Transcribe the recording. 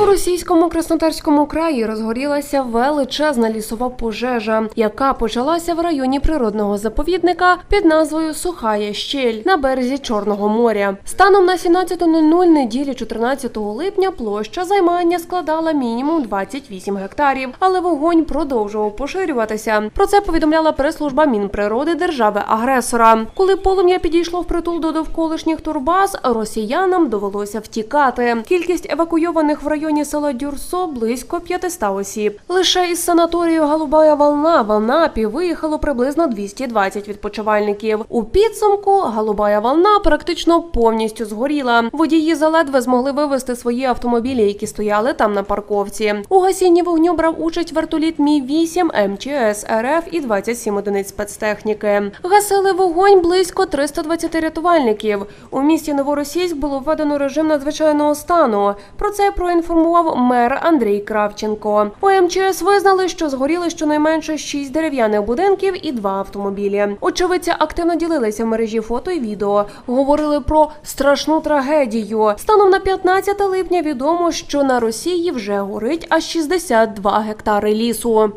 У російському краснодарському краї розгорілася величезна лісова пожежа, яка почалася в районі природного заповідника під назвою Сухая щель на березі Чорного моря. Станом на 17.00 неділі 14 липня площа займання складала мінімум 28 гектарів, але вогонь продовжував поширюватися. Про це повідомляла прес-служба Мінприроди держави-агресора. Коли полум'я підійшло впритул до довколишніх турбаз, росіянам довелося втікати. Кількість евакуйованих в районі села Дюрсо близько 500 осіб. Лише із санаторію Голубая Волна в Анапі виїхало приблизно 220 відпочивальників. У підсумку Голубая Волна практично повністю згоріла. Водії заледве змогли вивезти свої автомобілі, які стояли там на парковці. У гасінні вогню брав участь вертоліт Мі 8 МЧС РФ і 27 одиниць спецтехніки. Гасили вогонь близько 320 рятувальників. У місті Новоросійськ було введено режим надзвичайного стану. Про це проінформував мер Андрій Кравченко. У МЧС визнали, що згоріли щонайменше шість дерев'яних будинків і два автомобілі. Очевидці активно ділилися в мережі фото і відео. Говорили про страшну трагедію. Станом на 15 липня відомо, що на Росії вже горить аж 62 гектари лісу.